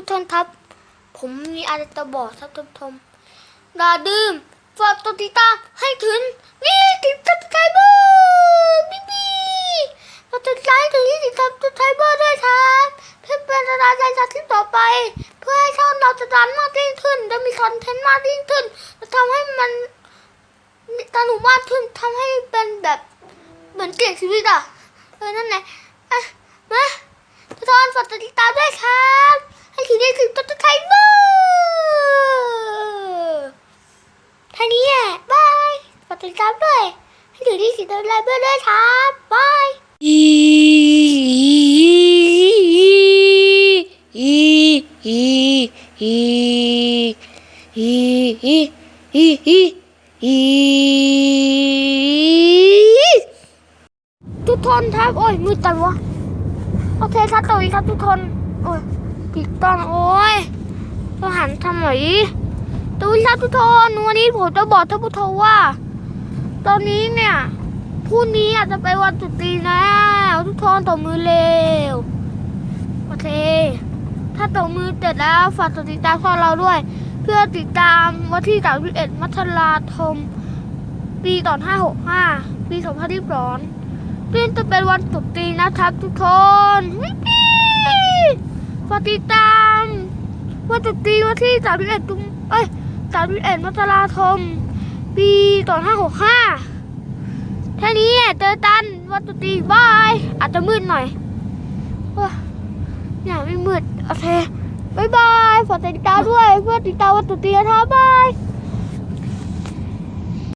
ทุกท่านครับ ผมมีอะไรจะบอกครับทุกท่านอย่าดื่มฝากตัวติดตามให้ถึงนี่ติดซับไครเบอร์บิ๊บี้ฝากติดตามถึงนี่ติดซับไครเบอร์ด้วยครับเพื่อเป็นกำลังใจในคลิปต่อไป เพื่อให้ช่องเราจะดันมากยิ่งขึ้นจะมีคอนเทนต์มากยิ่งขึ้นจะทำให้มันสนุกมากขึ้นทำให้เป็นแบบเหมือนเก่งชีวิตอะเออนั่นแหละอะมาทุกท่านฝากติดตามด้วยครับ ได้ถึงตัวตะไคร้เบอร์ท่านี้แหละบายฝากติดตามด้วยให้ถึงที่สิตัวไลเบอร์ด้วยครับบายอีอีอีอีอีอีอีอีอีทุกคนครับ โอ้ยมืดจังวะ โอเคครับสวัสดีครับทุกคน โอ้ย ผิดตอนโอ้ยต้องหันทำหน่อยสวัสดีครับทุกคนวันนี้ผมจะบอกท่านผู้ชมว่า ตอนนี้เนี่ยพรุ่งนี้อาจจะไปนวันตรุษจีนแล้วทุกคนตบมือเร็วโอเค ถ้าตบมือเสร็จแล้วฝากติดตามช่องเราด้วย เพื่อติดตามวันที่31มัทราคมปีต่อ565 ปี 2022ซึ่งจะเป็นวันตรุษีนะครับทุกคนวิปี ฝากติดตามวันตรุษจีวันที่31ตุลเอ้ย31มกราคมปี2565แค่นี้เจอตันวันตุตีบายอาจจะมืดหน่อยว้าอย่าไม่มืด โอเคบายบายฝากติดตามด้วย เพื่อติดตามวันตรุษจีนนะครับบาย